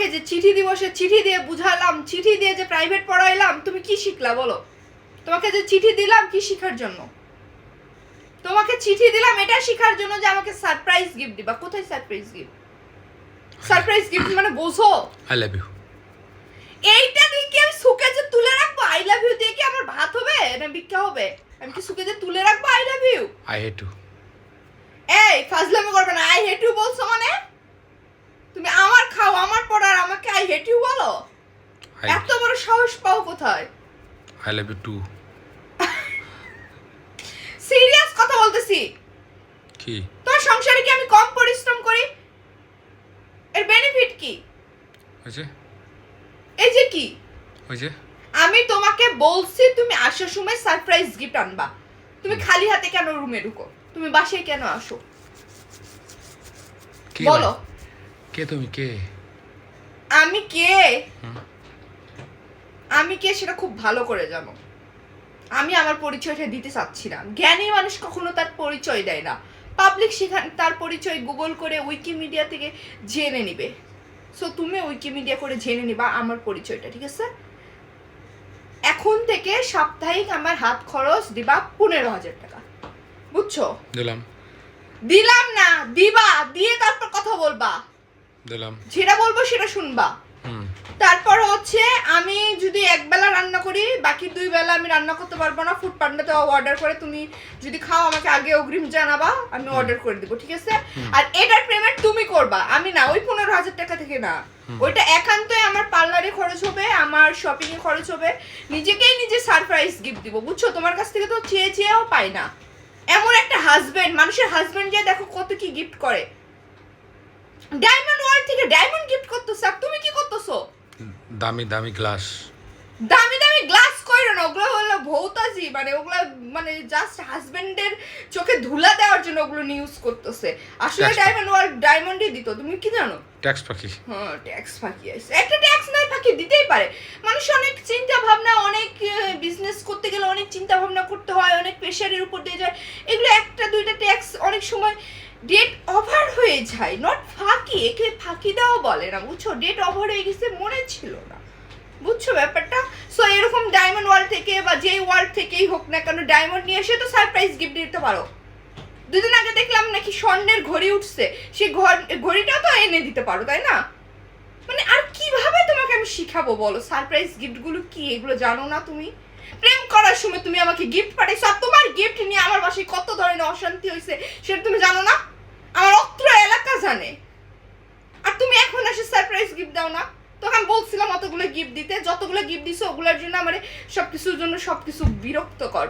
তোমাকে যে চিঠি দিবসে চিঠি দিয়ে বুঝালাম চিঠি দিয়ে যে প্রাইভেট পড়াইলাম তুমি কি শিখলা বলো? তোমাকে যে চিঠি দিলাম কি শিখার জন্য? তোমাকে চিঠি দিলাম এটা শিখার জন্য যে আমাকে সারপ্রাইজ গিফট দিবা। কোথায় সারপ্রাইজ গিফট সারপ্রাইজ গিফট মানে বোঝো। আই লাভ ইউ এইটা দিয়ে কি আমি সুকে যে তুলে রাখব? আই লাভ ইউ দিয়ে কি আমার ভাত হবে? না ভিক্ষা হবে? আমি কি সুকে যে তুলে রাখব? I love you I hate you এই ফাজলামি করবে না। আই হেট ইউ বলছো মানে তুমি আমার খাও আমার পড়ার আমাকে আই হেট ইউ বলো? এত বড় সাহস পাও কোথায়? I love you too serious কথা বলতেছি। কি? তোমার সংসারে কি আমি কম পরিশ্রম করি? এর বেনিফিট কি? হয়েছে এই যে কি? হয়েছে আমি তোমাকে বলছি তুমি আসার সময় সারপ্রাইজ গিফট আনবা। তুমি খালি হাতে কেন রুমে ঢুকো? তুমি বাসায় কেন আসো? কে বলো। কে তুমি? কে? আমি কে? আমি কে সেটা খুব ভালো করে জানো। আমি আমার পরিচয়টা দিতে চাচ্ছি না। জ্ঞানী মানুষ কখনো তার পরিচয় দেয় না। পাবলিক সেখানে তার পরিচয় গুগল করে উইকিমিডিয়া থেকে জেনে নিবে। সো তুমি উইকিমিডিয়া করে জেনে নিবা আমার পরিচয়টা ঠিক আছে? এখন থেকে সাপ্তাহিক আমার হাত খরচ দিবা পনেরো হাজার টাকা। বুঝছ? দিলাম। দিলাম না দিবা দিয়ে তারপর কথা বলবা। দিলাম। যেটা বলব সেটা শুনবা। তারপর হচ্ছে আমি যদি এক বেলা রান্না করি বাকি দুই বেলা আমি রান্না করতে পারব না ফুড পান্ডাতে অর্ডার করে তুমি যদি খাও আমাকে আগে অগ্রিম জানাবা আমি অর্ডার করে দিব ঠিক আছে? আর এটার পেমেন্ট তুমি করবা। আমি না ওই পনেরো হাজার টাকা থেকে না। ওইটা একান্তই আমার পার্লারে খরচ হবে আমার শপিং এ খরচ হবে। নিজেকেই নিজে সারপ্রাইজ গিফট দিব বুঝছ? তোমার কাছ থেকে তো চেয়ে চেয়েও পাই না। এমন একটা হাজবেন্ড মানুষের হাজবেন্ড যে দেখো কত কি গিফট করে। ডায়মন্ড ওয়ার্ল্ড থেকে ডায়মন্ড গিফট করতেছে আর তুমি কি করতেছো? দামি দামি গ্লাস দামি দামি গ্লাস কইরো না ওগুলো হলো ভৌতাজি মানে ওগুলো মানে জাস্ট হাজবেন্ডের চোখে ধুলা দেওয়ার জন্য ওগুলো ইউজ করতেছে। আসলে ডায়মন্ড ওয়ার্ল্ড ডায়মন্ডই দিত তুমি কি জানো? ট্যাক্স পাখি। হ্যাঁ ট্যাক্স ফাঁকি আছে। একটা ট্যাক্স নাই ফাঁকি দিতেই পারে। মানুষ অনেক চিন্তা ভাবনা অনেক বিজনেস করতে গেলে অনেক চিন্তা ভাবনা করতে হয় অনেক প্রেশারের উপর দিয়ে যায়। এগুলো একটা দুইটা ট্যাক্স অনেক সময় ডেট ওভার হয়ে যায় নট ফাঁকি, একে ফাঁকি দেওয়া বলে না, বুঝছ? ডেট ওভার হয়ে গেছে, মনে ছিল না। বুঝছ ব্যাপারটা? সো এরকম ডায়মন্ড ওয়ার্ল্ড থেকে বা যেই ওয়ার্ল্ড থেকেই হোক না কেন ডায়মন্ড নিয়ে এসে তো সারপ্রাইজ গিফট দিতে পারো। দুদিন আগে দেখলাম নাকি স্বর্ণের ঘড়ি উঠছে ঘর- ঘড়িটাও তো এনে দিতে পারো, তাই না? মানে আর কীভাবে তোমাকে আমি শিখাবো বলো? সারপ্রাইজ গিফটগুলো কি? এগুলো জানো না তুমি? প্রেম করার সময় তুমি আমাকে গিফট পাঠাইছো, আর তোমার গিফট নিয়ে আমার বাসায় কত ধরনের অশান্তি হয়েছে সেটা তুমি জানো না আমার অত্র এলাকা জানে আর তুমি এখন এসে সারপ্রাইজ গিফট দাও না। তো আমি বলছিলাম অতগুলো গিফট দিতে, যতগুলো গিফট দিছো ওগুলোর জন্য আমার সবকিছুর জন্য সবকিছু বিরক্তকর।